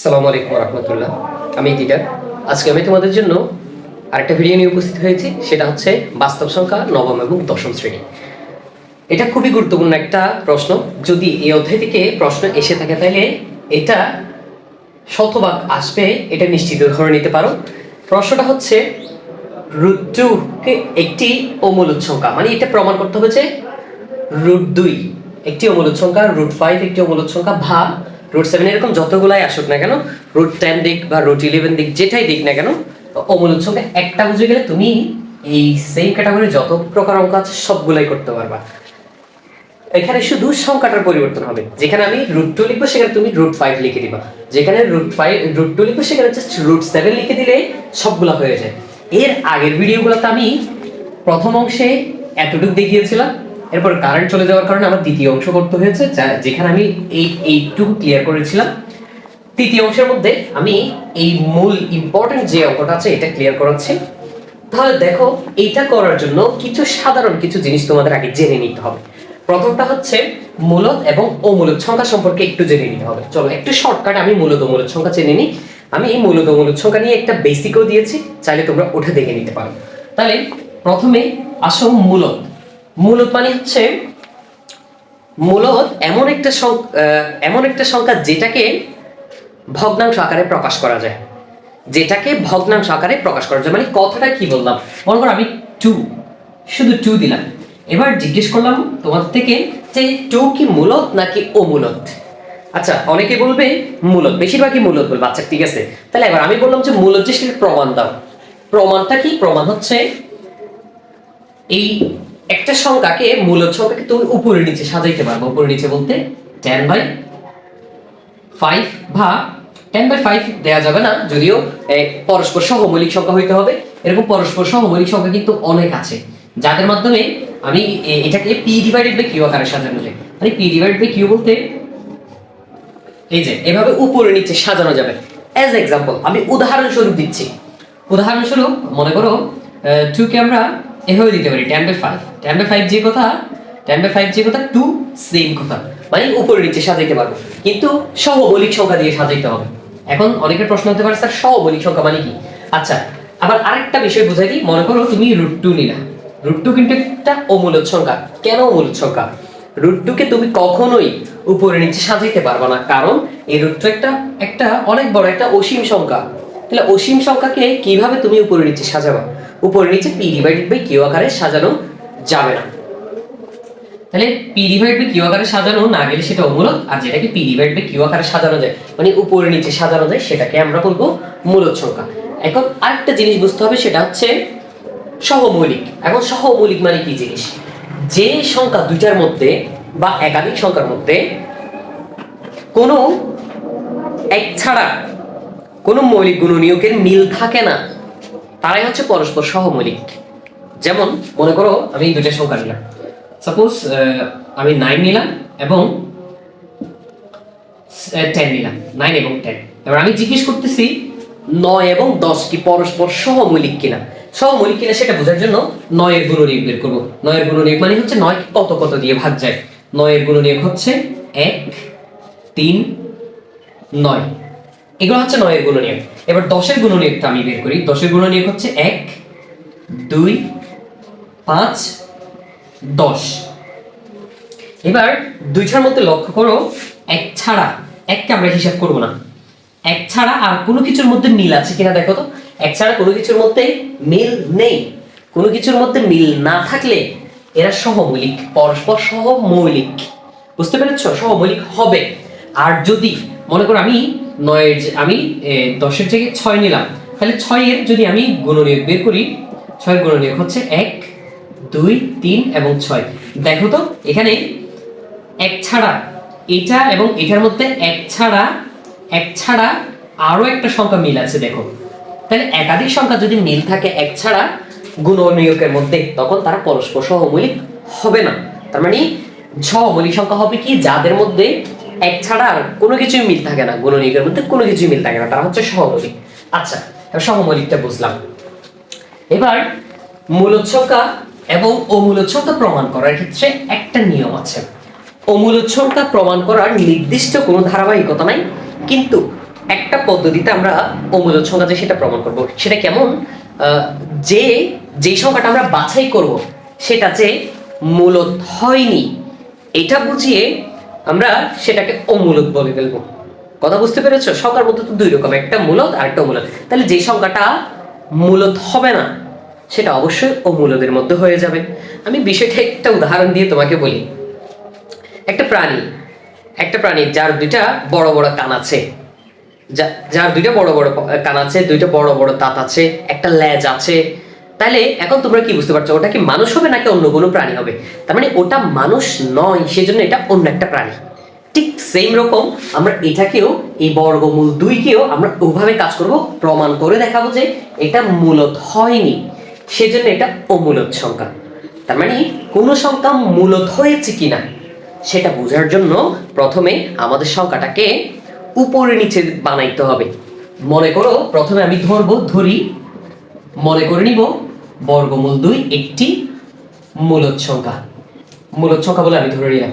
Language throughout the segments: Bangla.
সালামু আলাইকুম রহমতুল্লাহ। আমি টিটার আজকে আমি তোমাদের জন্য আরেকটা ভিডিও নিয়ে উপস্থিত হয়েছি। সেটা হচ্ছে বাস্তব সংখ্যা নবম এবং দশম শ্রেণি। এটা খুবই গুরুত্বপূর্ণ একটা প্রশ্ন। যদি এই অধ্যায় থেকে প্রশ্ন এসে থাকে, তাহলে এটা শতভাগ আসবে। এটা নিশ্চিত ধরে নিতে পারো। প্রশ্নটা হচ্ছে রুট টুকে একটি অমূলত সংখ্যা মানে এটা প্রমাণ করতে হবে যে রুট দুই, একটি অমূলত সংখ্যা, রুট ফাইভ একটি অমূলত সংখ্যা ভা রুট সেভেন এরকম যতগুলাই আসুক না কেন রুট টেন দিক বা রুট ইলেভেন দিক যেটাই দিক না কেন অমূলত সংখ্যা একটা বুঝে গেলে তুমি এই সেম ক্যাটাগরি যত প্রকার অঙ্ক আছে সবগুলাই করতে পারবা। এখানে শুধু সংখ্যাটার পরিবর্তন হবে। যেখানে আমি রুট টু লিখব, সেখানে তুমি রুট ফাইভ লিখে দিবা। যেখানে রুট ফাইভ রুট টু লিখব, সেখানে জাস্ট রুট সেভেন লিখে দিলে সবগুলো হয়ে যায়। এর আগের ভিডিওগুলোতে আমি প্রথম অংশে এতটুকু দেখিয়েছিলাম। এরপর কারেন্ট চলে যাওয়ার কারণে আমার দ্বিতীয় অংশ করতে হয়েছে যেখানে আমি এই, এইটুকু ক্লিয়ার করেছিলাম। তৃতীয় অংশের মধ্যে আমি এই মূল ইম্পর্টেন্ট যে অঙ্কটা আছে, এটা ক্লিয়ার করাচ্ছি। তাহলে দেখো এটা করার জন্য কিছু সাধারণ কিছু জিনিস তোমাদের আগে জেনে নিতে হবে। প্রথমটা হচ্ছে মূলত এবং অমূলত সংখ্যা সম্পর্কে একটু জেনে নিতে হবে। চলো, একটু শর্টকাট আমি মূলত অমূলত সংখ্যা জেনে নিই। আমি এই মূলত অমূলত সংখ্যা নিয়ে একটা বেসিকও দিয়েছি, চাইলে তোমরা ওঠে দেখে নিতে পারো। তাহলে প্রথমে আসো মূলত। মূলত মানে হচ্ছে, মূলত এমন একটা এমন একটা সংখ্যা যেটাকে ভগ্নাংশ আকারে প্রকাশ করা যায়। যেটাকে ভগ্নাংশ আকারে প্রকাশ করা যায়। মানে কথাটা কি বললাম? মনে করো আমি টু শুধু টু দিলাম। এবার জিজ্ঞেস করলাম তোমাদের থেকে যে টু কি মূলত নাকি অমূলত? আচ্ছা অনেকে বলবে মূলত, বেশিরভাগই মূলত বলবে। আচ্ছা ঠিক আছে। তাহলে এবার আমি বললাম যে মূলত যে সেটার প্রমাণ দাও। প্রমাণটা কি? প্রমাণ হচ্ছে এই একটা সংখ্যাকে মূলত সংখ্যাকে তুমি উপরে নিচে সাজাইতে পারব। উপরে নিচে বলতে টেন বাই ফাইভ বা টেন বাই ফাইভ দেওয়া যাবে না, যদিও পরস্পর সহমৌলিক সংখ্যা হইতে হবে। এরকম পরস্পর সহমৌলিক সংখ্যা কিন্তু অনেক আছে। যাদের মাধ্যমে আমি এটাকে পি ডিভাইডেড বাই কিউ আকারে সাজানো যায়। মানে পি ডিভাইড বাই কিউ বলতে, এই যে, এভাবে উপরে নিচে সাজানো যাবে। অ্যাজ এক্সাম্পল আমি উদাহরণস্বরূপ দিচ্ছি। উদাহরণস্বরূপ, মনে করো টু আমরা এভাবে দিতে পারি ten by five ten by five যে কথা টেন বাই ফাইভ যে কথা টু সেম কথা। মানে উপরে নিচে সাজাইতে পারব। কিন্তু সহমৌলিক সংখ্যা দিয়ে সাজাইতে হবে। এখন অনেকের প্রশ্ন হতে পারে, স্যার, সহমৌলিক সংখ্যা মানে কি? আচ্ছা আবার আরেকটা বিষয় বুঝাই দিই, মনে করো তুমি রুট টু নিলা। রুট টু কিন্তু একটা অমূলত সংখ্যা। কেন অমূলত সংখ্যা? রুট টুকে তুমি কখনোই উপরে নিচে সাজাইতে পারবে না। কারণ এই রুট টু একটা একটা অনেক বড়, একটা অসীম সংখ্যা। তাহলে অসীম সংখ্যাকে কীভাবে তুমি উপরে নিচে সাজাবা? উপরে নিচে পি ডিভাইডেড বাই কিউ আকারে সাজানো যাবে না। তাহলে পি ডিভাইড বাই কিউ আকারে সাজানো না গেলে সেটা অমূলত আর যেটাকে পি ডিভাইড বাই কিউ আকারে সাজানো যায় মানে উপরে নিচে সাজানো যায়, সেটাকে আমরা বলব মূলত সংখ্যা। এখন আরেকটা জিনিস বুঝতে হবে, সেটা হচ্ছে সহমৌলিক। এখন সহমৌলিক মানে কি জিনিস? যে সংখ্যা দুইটার মধ্যে বা একাধিক সংখ্যার মধ্যে কোনো এক ছাড়া কোনো মৌলিক গুণনীয়কের মিল থাকে না। তারাই হচ্ছে পরস্পর সহমৌলিক। যেমন, মনে করো আমি দুইটা সংখ্যা নিলাম। সাপোজ আমি নাইন নিলাম এবং টেন নিলাম। নাইন এবং টেন এবার আমি জিজ্ঞেস করতেছি, নয় এবং দশ কি পরস্পর সহমৌলিক কিনা? সহমৌলিক কিনা সেটা বোঝার জন্য নয়ের গুণনীয়ক বের করব। নয়ের গুণনীয়ক মানে হচ্ছে নয় কত কত দিয়ে ভাগ যায়। নয়ের গুণনীয়ক হচ্ছে এক, তিন, নয়। এগুলো হচ্ছে নয়ের গুণনীয়ক। এবার দশের গুণনীয়কটা আমি বের করি। দশের গুণনীয়ক হচ্ছে এক, দুই, পাঁচ, দশ। এবার দুইটার মধ্যে লক্ষ্য করো, এক ছাড়া, এককে আমরা হিসাব করব না। এক ছাড়া আর কোনো কিছুর মধ্যে মিল আছে কিনা দেখো তো। এক ছাড়া কোনো কিছুর মধ্যে মিল নেই। কোনো কিছুর মধ্যে মিল না থাকলে এরা সহমৌলিক, পরস্পর সহমৌলিক। বুঝতে পেরেছ? সহমৌলিক হবে। আর যদি, মনে করো আমি নয়ের আমি দশের জায়গায় ছয় নিলাম। তাহলে ছয়ের যদি আমি গুণনীয়ক বের করি, ছয়ের গুণনীয়ক হচ্ছে এক, দুই, তিন এবং ছয়। দেখো তো, এখানে এক ছাড়া এটা এবং এটার মধ্যে এক ছাড়া এক ছাড়া আরও একটা সংখ্যা মিল আছে, দেখো। তাহলে একাধিক সংখ্যা যদি মিল থাকে এক ছাড়া গুণনীয়কের মধ্যে, তখন তারা পরস্পর সহমৌলিক হবে না। তার মানে ছ সহমৌলিক সংখ্যা হবে কি? যাদের মধ্যে এক ছাড়া আর কোনো কিছুই মিল থাকে না, গুণনীয়কের মধ্যে কোনো কিছুই মিল থাকে না, তারা হচ্ছে সহমৌলিক আচ্ছা সহমৌলিকটা বুঝলাম। এবার সংখ্যা এবং অমূলত প্রমাণ করার ক্ষেত্রে একটা নিয়ম আছে। সংখ্যা প্রমাণ করার নির্দিষ্ট কোনো ধারাবাহিকতা নাই, কিন্তু একটা পদ্ধতিতে আমরা সংখ্যা যে সেটা প্রমাণ করব। সেটা কেমন? যে, যেই সংখ্যাটা আমরা বাছাই করব সেটা যে মূলত হয়নি। এটা বুঝিয়ে আমরা সেটাকে অমূলত বলে ফেলব। কথা বুঝতে পেরেছ? সংখ্যার মধ্যে তো দুই রকম, একটা মূলত আর একটা অমূলত তাহলে যে সংখ্যাটা মূলত হবে না, সেটা অবশ্যই অমূলদের মধ্যে হয়ে যাবে। আমি বিষয়টা একটা উদাহরণ দিয়ে তোমাকে বলি। একটা প্রাণী একটা প্রাণী যার দুইটা বড় বড় কান আছে যার দুইটা বড় বড় কান আছে, দুইটা বড় বড় দাঁত আছে, একটা লেজ আছে তাহলে এখন তোমরা কি বুঝতে পারছ? ওটা কি মানুষ হবে নাকি অন্য কোনো প্রাণী হবে? তার মানে ওটা মানুষ নয়, সেজন্য এটা অন্য একটা প্রাণী। ঠিক সেম রকম আমরা এটাকেও, এই বর্গমূল দুইকেও আমরা ওভাবে কাজ করব। প্রমাণ করে দেখাবো যে এটা মূলত হয়নি, সেজন্য এটা অমূলত সংখ্যা। তার মানে কোনো সংখ্যা মূলত হয়েছে কিনা, সেটা বোঝার জন্য প্রথমে আমাদের সংখ্যাটাকে উপরে নিচে বানাইতে হবে। মনে করো, প্রথমে আমি ধরবো, ধরি। মনে করে নিব বর্গমূল দুই একটি মূলত সংখ্যা। মূলত সংখ্যা বলে আমি ধরে নিলাম।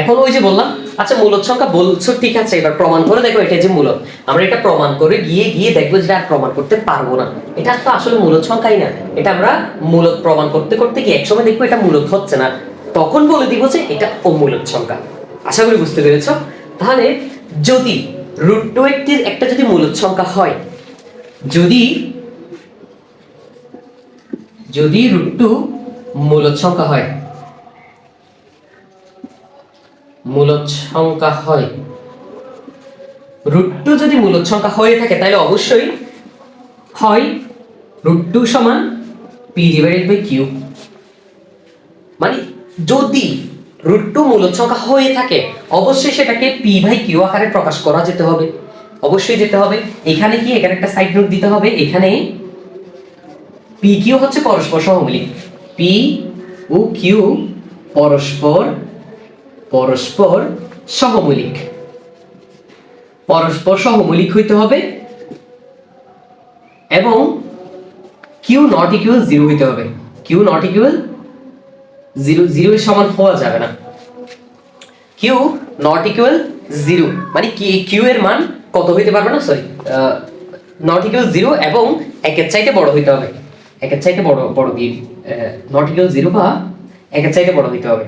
এখন ওই যে বললাম আচ্ছা মূলত সংখ্যা বলছো, ঠিক আছে, এবার প্রমাণ করে দেখো এটা যে মূলত। আমরা এটা প্রমাণ করে গিয়ে গিয়ে দেখব যেটা আর প্রমাণ করতে পারব না। এটা তো আসলে মূলত সংখ্যাই না। এটা আমরা মূলত প্রমাণ করতে করতে গিয়ে একসময় দেখব এটা মূলত হচ্ছে না। তখন বলে দিব যে এটা অমূলত সংখ্যা। আশা করি বুঝতে পেরেছ? তাহলে যদি রুট টু একটি একটা যদি মূলত সংখ্যা হয় যদি যদি রুট টু মূলত হয় মূলত হয়, রুট টু যদি মূলত হয়ে থাকে, তাহলে অবশ্যই হয় রুট টু সমান পি ডিভাইডেড বাই কিউ মানে যদি রুট টু মূলত হয়ে থাকে, অবশ্যই সেটাকে পি বাই কিউ আকারে প্রকাশ করা যেতে হবে। অবশ্যই যেতে হবে। এখানে কি? এখানে একটা সাইড নোট দিতে হবে। এখানে পি কিউ হচ্ছে পরস্পর সহমূলিক পি ও কিউ পরস্পর পরস্পর সহমূলিক। পরস্পর সহমূলিক হইতে হবে এবং কিউ নট ইকুয়াল জিরো হইতে হবে। Q not equal zero zero এর সমান হওয়া যাবে না। কিউ নট ইকুয়াল জিরো মানে কি? কিউ এর মান কত হইতে পারবে না? সরি নট ইকুয়াল জিরো এবং একের চাইতে বড় হইতে হবে। একের চাইতে বড় বড় দিয়ে নট ইকুয়াল জিরো বা একের চাইতে বড় হইতে হবে।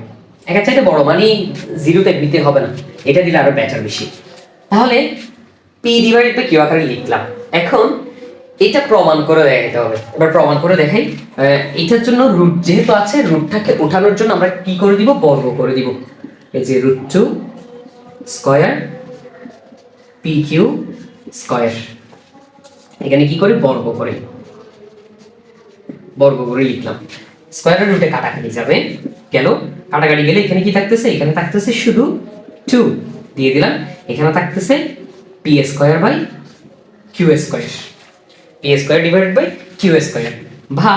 একের চাইতে বড় মানে জিরোতে দিতে হবে না। এটা দিলে আরও বেটার বেশি। তাহলে পি ডিভাইডেড বাই কিউ আকারে লিখলাম। এখন এটা প্রমাণ করে দেখাতে হবে। এবার প্রমাণ করে দেখাই। এটার জন্য রুট যেহেতু আছে রুটটাকে ওঠানোর জন্য আমরা কি করে দিব? বর্গ করে দিব। এই যে root two square P Q square এখানে কি করে? বর্গ করে। বর্গ করে লিখলাম। স্কয়ারের রুটে কাটাকাটি যাবে। গেল। কাটাকাটি গেলে এখানে কি থাকতেছে? এখানে থাকতেছে শুধু টু দিয়ে দিলাম। এখানে থাকতেছে P square by Q square P square divided by Q square ভা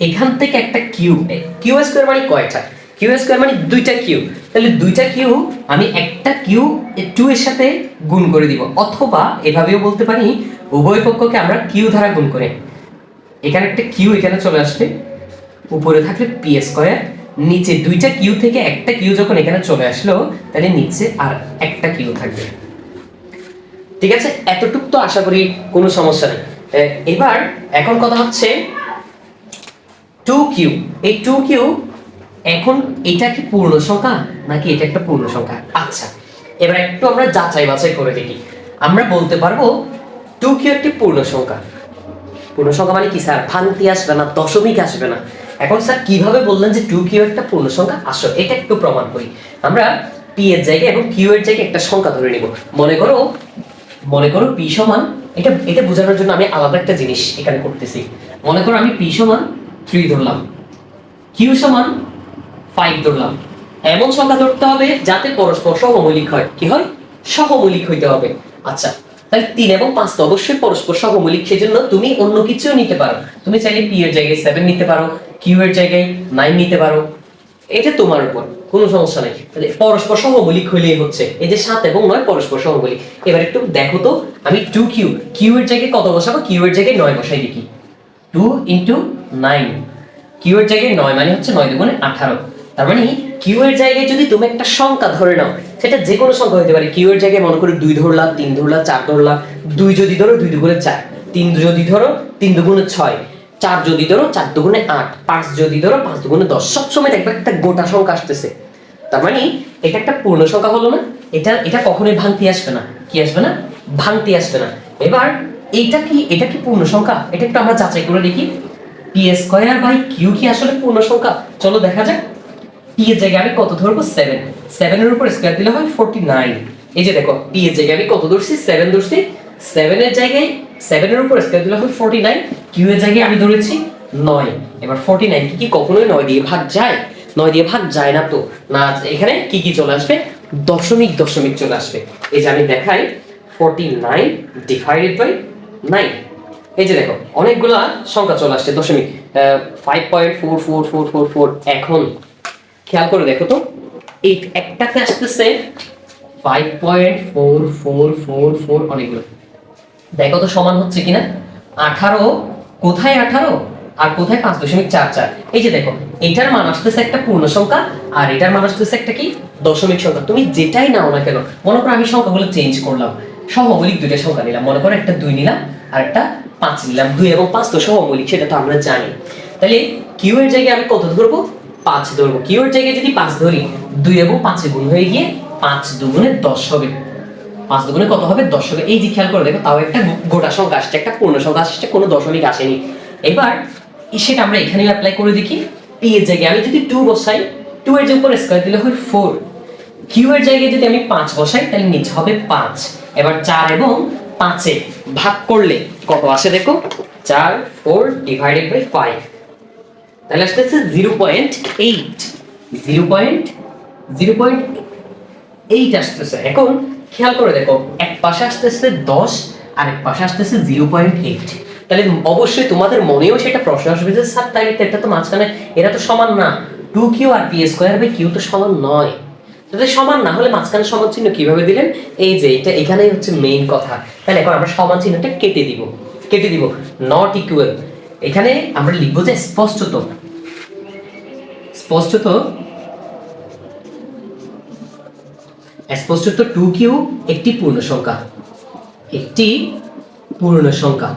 এখান থেকে একটা কিউ কিউ স্কয়ার মানে কয়টা? কিউ স্কয়ার মানে দুইটা কিউ তাহলে দুইটা কিউ আমি একটা কিউ টু এর সাথে গুণ করে দিব। অথবা এভাবেও বলতে পারি, উভয় পক্ষকে আমরা কিউ দ্বারা গুণ করে। এখানে একটা কিউ এখানে চলে আসবে। উপরে থাকলে পি স্কয়ার নিচে দুইটা কিউ থেকে একটা কিউ যখন এখানে চলে আসলো, তাহলে নিচে আর একটা কিউ থাকবে। ঠিক আছে? এতটুক তো আশা করি কোনো সমস্যা নেই। এবার এখন কথা হচ্ছে টু কিউ এই টু কিউ এখন এটা কি পূর্ণ সংখ্যা নাকি এটা একটা পূর্ণ সংখ্যা? আচ্ছা এবার একটু আমরা যাচাই বাছাই করে দেখি। আমরা বলতে পারব টু কিউ একটি পূর্ণ সংখ্যা? পূর্ণ সংখ্যা মানে কি স্যার? ভাঙতি আসবে না, দশমিক আসবে না। এখন স্যার কীভাবে বললেন যে টু কিউ একটা পূর্ণ সংখ্যা? আসো, এটা একটু প্রমাণ করি। আমরা পি এর জায়গায় এবং কিউ এর জায়গায় একটা সংখ্যা ধরে নিব। মনে করো মনে করো পি সমান, এটা এটা বোঝানোর জন্য আমি আলাদা একটা জিনিস এখানে করতেছি। মনে করো আমি পি সমান থ্রি ধরলাম। কিউ সমান ফাইভ ধরলাম। এমন সংখ্যা ধরতে হবে যাতে পরস্পর সহমৌলিক হয়। কি হয়? সহমৌলিক হইতে হবে। আচ্ছা তাহলে তিন এবং পাঁচ তো অবশ্যই পরস্পর সহমৌলিক, সেজন্য তুমি অন্য কিছুও নিতে পারো। তুমি চাইলে পি এর জায়গায় সেভেন নিতে পারো কিউ এর জায়গায় নাইন নিতে পারো। এটা তোমার উপর, কোনো সমস্যা নেই। তাহলে পরস্পর সহমৌলিক হইলেই হচ্ছে। এই যে সাত এবং নয় পরস্পর সহমৌলিক। এবার একটু দেখো তো, আমি টু কিউ কিউ এর জায়গায় কত বসাবো? কিউ এর জায়গায় নয় বসাই দেখি। টু ইন্টু নাইন কিউ এর জায়গায় নয় মানে হচ্ছে নয় দুগুণে আঠারো। তার মানে কিউ এর জায়গায় যদি তুমি একটা সংখ্যা ধরে নাও, সেটা যে কোনো সংখ্যা হতে পারে। কিউ এর জায়গায় মনে করো দুই ধরলা, তিন ধরলা, চার ধরলা, দুই যদি ধরো, দুই দুগুণে চার। তিন যদি ধরো, তিন দুগুণে ছয়। চার যদি ধরো, চার দুগুণে আট। পাঁচ যদি ধরো, পাঁচ দুগুণে দশ। সবসময় দেখবে একটা গোটা সংখ্যা আসতেছে। তার মানে এটা একটা পূর্ণ সংখ্যা হলো না। এটা এটা কখনোই ভাঙতি আসবে না। কি আসবে না? ভাঙতি আসবে না। এবার এইটা কি, এটা কি পূর্ণ সংখ্যা? এটা একটু আমরা যাচাই করে দেখি। পি স্কোয়ার বাই কিউ কি আসলে পূর্ণ সংখ্যা? চলো দেখা যাক। পি এর জায়গায় আমি কত ধরবো? সেভেন সেভেনের উপর স্কোয়ার দিলে হয় ফোরটি নাইন এই যে দেখো পি এর জায়গায় আমি কত ধরছি? সেভেন ধরছি। সেভেনের জায়গায় সেভেনের উপর স্কোয়ার দিলে হয় ফোরটি নাইন কিউ এর জায়গায় আমি ধরেছি নয়। এবার ফোরটি নাইন কি কি কখনোই নয় দিয়ে ভাগ যায়? নয় দিয়ে ভাগ যায় না তো। না, এখানে কি কি চলে আসবে? দশমিক দশমিক চলে আসবে। এই যে আমি দেখাই forty nine divided by nine এই যে দেখো, অনেকগুলা সংখ্যা চলে আসছে দশমিক। Five point four four four four four এখন খেয়াল করে দেখো তো, এই একটাতে আসতেছে five point four four four four অনেকগুলো। দেখো তো সমান হচ্ছে কিনা? আঠারো, কোথায় আঠারো? আর কোথায় পাঁচ দশমিক চার চার? এই যে দেখো, এটার মান আসতেছে একটা পূর্ণ সংখ্যা, আর এটার মান আসতেছে একটা কি? দশমিক সংখ্যা। তুমি যেটাই নাও না কেন, মনে করো আমি সংখ্যাগুলো চেঞ্জ করলাম সহমৌলিক দুইটা সংখ্যা নিলাম। মনে করো একটা দুই নিলাম, আর একটা পাঁচ নিলাম। দুই এবং পাঁচ তো সহমৌলিক সেটা তো আমরা জানি। তাহলে কিউ এর জায়গায় আমি কত ধরবো? পাঁচ ধরবো। কিউ এর জায়গায় যদি পাঁচ ধরি? দুই এবং পাঁচে গুণ হয়ে গিয়ে পাঁচ দুগুণে দশ হবে। পাঁচ দুগুণে কত হবে? দশ হবে। এই যে খেয়াল করে দেখো, তাও একটা গোটা সংখ্যা আসছে, একটা পূর্ণ সংখ্যা আসছে কোনো দশমিক আসেনি। এবার সেটা আমরা এখানেও অ্যাপ্লাই করে দেখি। পি এর জায়গায় আমি যদি টু বসাই টু এর যে উপর স্কোয়ার দিলে হয় ফোর কিউ এর জায়গায় যদি আমি পাঁচ বসাই, তাহলে নিচে হবে পাঁচ। এবার চার এবং পাঁচে ভাগ করলে কত আসে দেখো? চার ফোর ডিভাইডেড বাই ফাইভ তাহলে আসতেছে zero point eight. Zero point zero point eight আসতেছে। এখন খেয়াল করে দেখো, এক পাশে আসতেছে দশ আর এক পাশে আসতেছে জিরো পয়েন্ট এইট। তাহলে অবশ্যই তোমাদের মনেও সেটা প্রশ্ন আসবে যে, স্যার তাই এটা তো মাঝখানে, এরা তো সমান না। টু কিউ আর পি স্কোয়ার বাই কিউ তো সমান নয়। তাহলে সমান না হলে মাঝখানে সমান চিহ্ন কীভাবে দিলেন? এই যে, এটা এখানেই হচ্ছে মেইন কথা। তাহলে এখন আমরা সমান চিহ্নটা কেটে দিব। কেটে দিব। নট ইকুয়াল এখানে আমরা লিখব যে স্পষ্টত। স্পষ্টত স্পষ্টত টু কিউ একটি পূর্ণ সংখ্যা। একটি পূর্ণ সংখ্যা।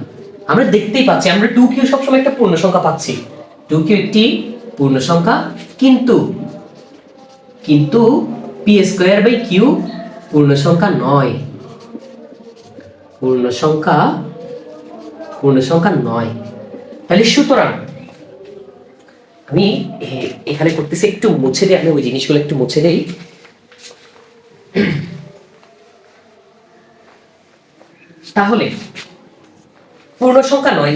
আমরা দেখতেই পাচ্ছি, আমরা টু কিউ সবসময় একটা পূর্ণ সংখ্যা পাচ্ছি। টু কিউ একটি পূর্ণ সংখ্যা, কিন্তু কিন্তু পি স্কোয়ার বাই কিউ পূর্ণ সংখ্যা নয়। পূর্ণ সংখ্যা পূর্ণ সংখ্যা নয়। তাহলে সুতরাং আমি এখানে করতেছি একটু মুছে দিই, আমি ওই জিনিসগুলো একটু মুছে দিই। তাহলে, পূর্ণ সংখ্যা নয়,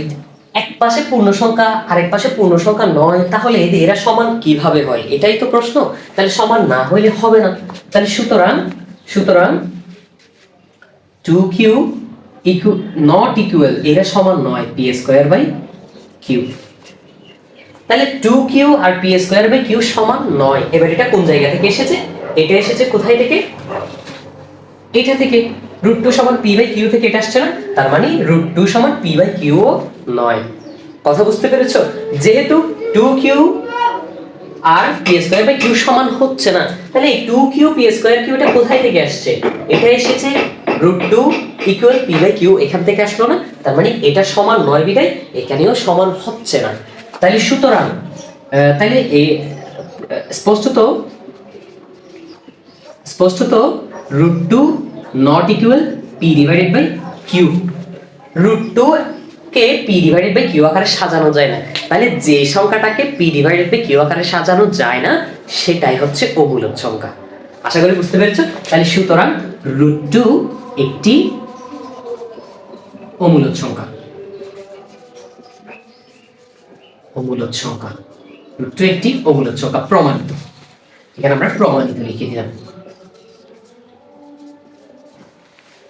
এক পাশে পূর্ণ সংখ্যা, আরেক পাশে পূর্ণ সংখ্যা নয়, তাহলে এরা সমান কীভাবে হয়? এটাই তো প্রশ্ন, তাহলে সমান না হইলে হবে না। তাহলে সুতরাং সুতরাং two Q equal not equal এরা সমান নয় পি স্কোয়ার বাই কিউ তাহলে টু কিউ আর পি স্কোয়ার বাই কিউ সমান নয়। এবার এটা কোন জায়গা থেকে এসেছে? এটা এসেছে কোথায় থেকে? এটা থেকে। রুট টু সমান পি বাই কিউ থেকে এটা আসছে না। তার মানে রুট টু সমান পি বাই কিউ নয়। কথা বুঝতে পেরেছ? যেহেতু টু কিউ আর পি স্কোয়ার বাই কিউ সমান হচ্ছে না, তাহলে two Q P square Q এটা কোথায় থেকে আসছে? এটা এসেছে root two equal P by Q এখান থেকে আসলো না তার মানে এটা সমান নয় বিদায় এখানেও সমান হচ্ছে না। তাহলে সুতরাং তাহলে আহ, স্পষ্টত স্পষ্টত root two not equal P divided by Q root two K P divided by Q আকারে সাজানো যায় না। তাহলে যে সংখ্যাটাকে পি ডিভাইডেড বাই কিউ আকারে সাজানো যায় না সেটাই হচ্ছে অমূলক সংখ্যা। আশা করি বুঝতে পেরেছ? তাহলে সুতরাং রুট টু একটি অমূলক সংখ্যা। অমূলক সংখ্যা। টু একটি অমূলক সংখ্যা প্রমাণিত। এখানে আমরা প্রমাণিত লিখে দিলাম।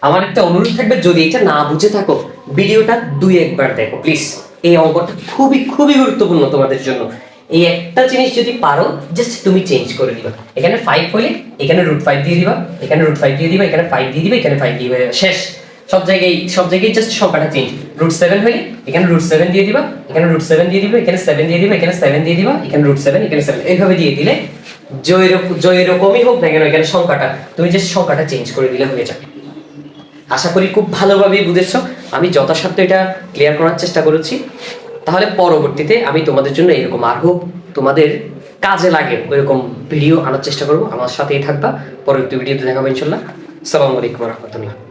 আমার একটা অনুরোধ থাকবে, যদি এটা না বুঝে থাকো, ভিডিওটা দুই একবার দেখো প্লিজ এই অঙ্কটা খুবই খুবই গুরুত্বপূর্ণ তোমাদের জন্য। এই একটা জিনিস যদি পারো জাস্ট তুমি চেঞ্জ করে দিবা। এখানে ফাইভ হলে, এখানে রুট ফাইভ দিয়ে দিবা, এখানে রুট ফাইভ দিয়ে দিবা, এখানে ফাইভ দিয়ে দিবা, এখানে ফাইভ দিয়ে দিবা। শেষ। সব জায়গায় সব জায়গায় জাস্ট সংখ্যাটা চেঞ্জ রুট সেভেন হলে, এখানে রুট সেভেন দিয়ে দিবা, এখানে রুট সেভেন দিয়ে দিবা, এখানে সেভেন দিয়ে দিবা, এখানে সেভেন দিয়ে দিবা, এখানে রুট সেভেন এখানে সেভেন এইভাবে দিয়ে দিলে জয় এরকমই হোক না কেন এখানে সংখ্যাটা, তুমি জাস্ট সংখ্যাটা চেঞ্জ করে দিলে হয়ে যাবে। আশা করি খুব ভালোভাবেই বুঝেছ। আমি যথাসাধ্য এটা ক্লিয়ার করার চেষ্টা করেছি। তাহলে পরবর্তীতে আমি তোমাদের জন্য এরকম আর হোক তোমাদের কাজে লাগে ওইরকম ভিডিও আনার চেষ্টা করব। আমার সাথেই থাকবা। পরবর্তী ভিডিওতে দেখাবো ইনশাল্লাহ। সালামু আলাইকুম রহমতুল্লাহ।